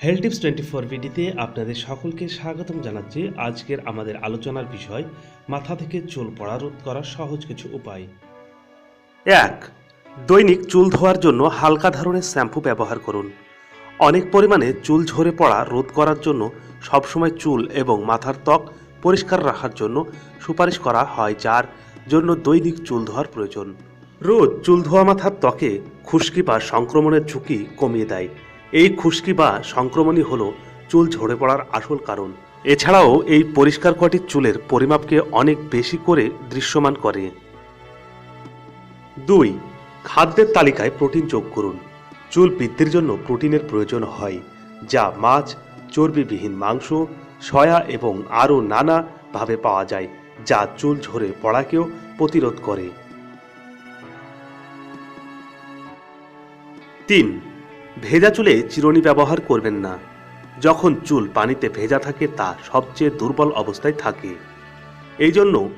Health tips twenty four ভিডিতে আপনাদের সকলকে স্বাগতম জানাচ্ছি। আজকের আমাদের আলোচনার বিষয়, মাথা থেকে চুল পড়া রোধ করার সহজ কিছু উপায়। এক, দৈনিক চুল ধোয়ার জন্য হালকা ধরনের শ্যাম্পু ব্যবহার করুন। অনেক পরিমাণে চুল ঝরে পড়া রোধ করার জন্য সবসময় চুল এবং মাথার ত্বক পরিষ্কার রাখার জন্য সুপারিশ করা হয়, যার জন্য দৈনিক চুল ধোয়ার প্রয়োজন। রোজ চুল ধোয়া মাথার ত্বকে খুশকি বা সংক্রমণের ঝুঁকি কমিয়ে দেয়। এই খুশকি বা সংক্রমণই হলো চুল ঝরে পড়ার আসল কারণ। এছাড়াও এই পরিষ্কার কটির চুলের পরিমাপকে অনেক বেশি করে দৃশ্যমান করে। দুই, খাদ্যের তালিকায় প্রোটিন যোগ করুন। চুল বৃদ্ধির জন্য প্রোটিনের প্রয়োজন হয়, যা মাছ, চর্বিবিহীন মাংস, সয়া এবং আরও নানাভাবে পাওয়া যায়, যা চুল ঝরে পড়াকেও প্রতিরোধ করে। তিন ভেজা চুলে চিরুনি ব্যবহার করবেন না। যখন চুল পানিতে ভেজা থাকে, তা সবচেয়ে দুর্বল অবস্থায় থাকে। এই জন্য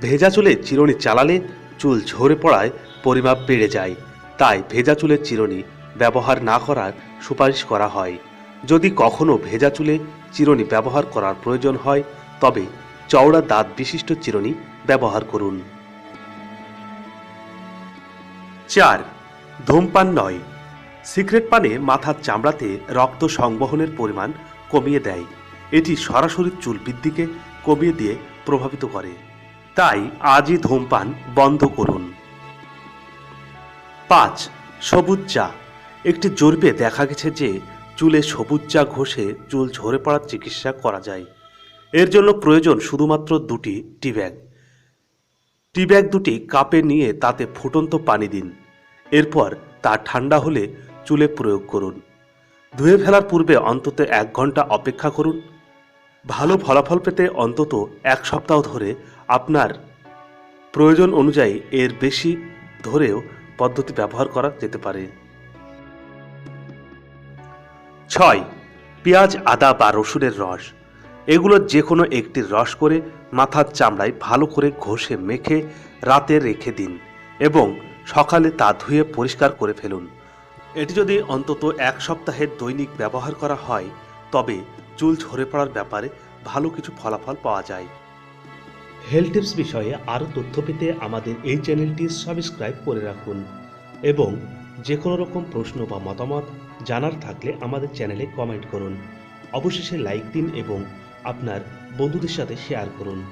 ভেজা চুলে চিরুনি চালালে চুল ঝরে পড়ায় পরিমাপ বেড়ে যায়। তাই ভেজা চুলের চিরুনি ব্যবহার না করার সুপারিশ করা হয়। যদি কখনও ভেজা চুলে চিরুনি ব্যবহার করার প্রয়োজন হয়, তবে চওড়া দাঁত বিশিষ্ট চিরুনি ব্যবহার করুন। চার, ধূমপান নয়। সিগারেট পানে মাথার চামড়াতে রক্ত সংবহনের পরিমাণ কমিয়ে দেয়। এটি সরাসরি চুল বৃদ্ধিকে কমিয়ে দিয়ে প্রভাবিত করে। তাই আজই ধূমপান বন্ধ করুন। পাঁচ, সবুজ চা। একটি জরিপে দেখা গেছে যে চুলে সবুজ চা ঘষে চুল ঝরে পড়ার চিকিৎসা করা যায়। এর জন্য প্রয়োজন শুধুমাত্র দুটি টি ব্যাগ। টি ব্যাগ দুটি কাপে নিয়ে তাতে ফুটন্ত পানি দিন। এরপর তা ঠান্ডা হলে চুলে প্রয়োগ করুন। ধুয়ে ফেলার পূর্বে অন্তত এক ঘণ্টা অপেক্ষা করুন। ভালো ফলাফল পেতে অন্তত এক সপ্তাহ ধরে আপনার প্রয়োজন অনুযায়ী এর বেশি ধরেও পদ্ধতি ব্যবহার করা যেতে পারে। ছয়, পেঁয়াজ, আদা বা রসুনের রস। এগুলোর যে কোনো একটির রস করে মাথার চামড়ায় ভালো করে ঘষে মেখে রাতে রেখে দিন এবং সকালে তা ধুয়ে পরিষ্কার করে ফেলুন। এটি যদি অন্তত এক সপ্তাহের দৈনিক ব্যবহার করা হয়, তবে চুল ঝরে পড়ার ব্যাপারে ভালো কিছু ফলাফল পাওয়া যায়। হেলথ টিপস বিষয়ে আরও তথ্য পেতে আমাদের এই চ্যানেলটি সাবস্ক্রাইব করে রাখুন এবং যে কোনো রকম প্রশ্ন বা মতামত জানার থাকলে আমাদের চ্যানেলে কমেন্ট করুন। অবশেষে লাইক দিন এবং আপনার বন্ধুদের সাথে শেয়ার করুন।